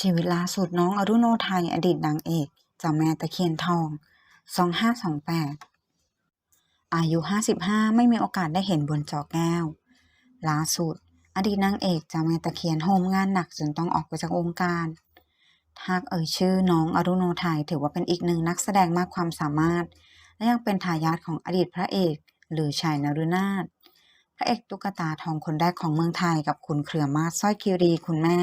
ชีวิตล่าสุดน้องอรุโนไทยอดีตนางเอกเจ้าแม่ตะเคียนทอง 2528 อายุ 55 ไม่มีโอกาสได้เห็นบนจอแก้ว ล่าสุด อดีตนางเอกเจ้าแม่ตะเคียนโฮมงานหนักจนต้องออกไปจากวงการหากเอ่ยชื่อน้องอรุโนไทยถือว่าเป็นอีกหนึ่งนักแสดงมากความสามารถ และยังเป็นทายาทของอดีตพระเอก หรือชายนรุนาถ พระเอกตุ๊กตาทองคนแรกของเมืองไทยกับคุณเครือมาสร้อยคิรีคุณแม่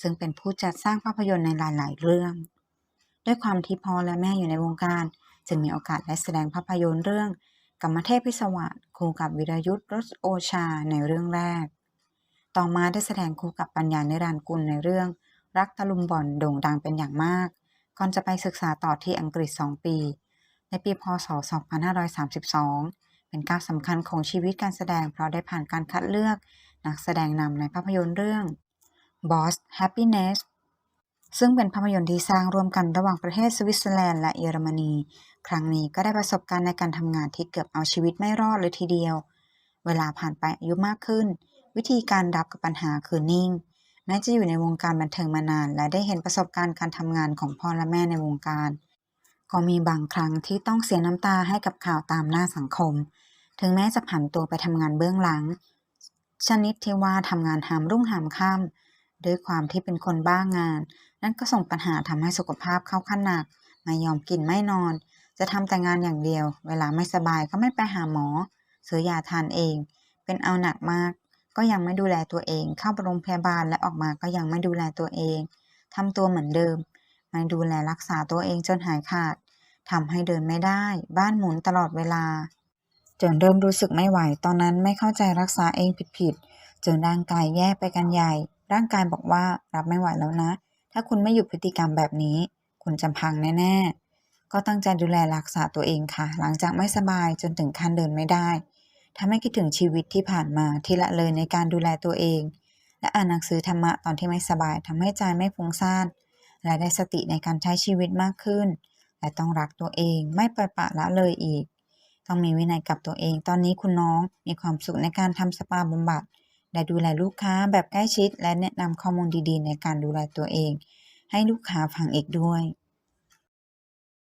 ซึ่งเป็นผู้จัดสร้างภาพยนตร์ในหลาย ๆ เรื่อง ด้วยความที่พ่อและแม่อยู่ในวงการ จึงมีโอกาสได้แสดงภาพยนตร์เรื่องกรรมเทพพิศวาสคู่กับวิรยุทธ์รสโอชาในเรื่องแรก ต่อมาได้แสดงคู่กับปัญญานิรันกุลในเรื่อง รักตะลุมบอลโด่งดังเป็นอย่างมาก ก่อนจะไปศึกษาต่อที่อังกฤษ 2 ปี ในปีพศ 2532 เป็นก้าวสำคัญของชีวิตการแสดง เพราะได้ผ่านการคัดเลือก นักแสดงนำในภาพยนตร์เรื่อง Boss Happiness ซึ่งเป็นภาพยนตร์ที่สร้างร่วมกันระหว่างประเทศสวิตเซอร์แลนด์และเยอรมนี ครั้งนี้ก็ได้ประสบการณ์ในการทำงานที่เกือบเอาชีวิตไม่รอดเลยทีเดียว เวลาผ่านไปอายุมากขึ้น วิธีการรับกับปัญหาคือนิ่ง แม้จะอยู่ในวงการบันเทิงมานาน และได้เห็นประสบการณ์การทำงานของพ่อและแม่ในวงการ ก็มีบางครั้งที่ต้องเสียน้ำตาให้กับข่าวตามหน้าสังคม ถึงแม้จะผันตัวไปทำงานเบื้องหลัง ชนิดที่ว่าทำงานหามรุ่งหามค่ำด้วยความที่เป็นคนบ้างงาน นั่นก็ส่งปัญหาทำให้สุขภาพเข้าขั้นหนักไม่ยอมกินไม่นอน จะทำแต่งานอย่างเดียว เวลาไม่สบายก็ไม่ไปหาหมอ ซื้อยาทานเอง เป็นเอาหนักมาก ก็ยังไม่ดูแลตัวเอง เข้าโรงพยาบาลและออกมาก็ยังไม่ดูแลตัวเองทำตัวเหมือนเดิม ไม่ดูแลรักษาตัวเองจนหายขาดทำให้เดินไม่ได้ บ้านหมุนตลอดเวลา จนเริ่มรู้สึกไม่ไหว ตอนนั้นไม่เข้าใจรักษาเองผิดๆจนร่างกายแย่ไปกันใหญ่ ร่างกายบอกว่ารับไม่ไหวแล้วนะ ถ้าคุณไม่หยุดพฤติกรรมแบบนี้ คุณจะพังแน่ๆ ก็ตั้งใจดูแลรักษาตัวเองค่ะ หลังจากไม่สบายจนถึงขั้นเดินไม่ได้ทำให้คิดถึงชีวิตที่ผ่านมาที่ละเลยในการดูแลตัวเอง และอ่านหนังสือธรรมะตอนที่ไม่สบายทำให้ใจไม่ฟุ้งซ่าน และได้สติในการใช้ชีวิตมากขึ้น และต้องรักตัวเองไม่ปล่อยปละละเลยอีก ต้องมีวินัยกับตัวเอง ตอนนี้คุณน้องมีความสุขในการทำสปาบำบัดและดูแลลูกค้าแบบใกล้ชิด และแนะนำข้อมูลดีๆ ในการดูแลตัวเอง ให้ลูกค้าฟังอีกด้วย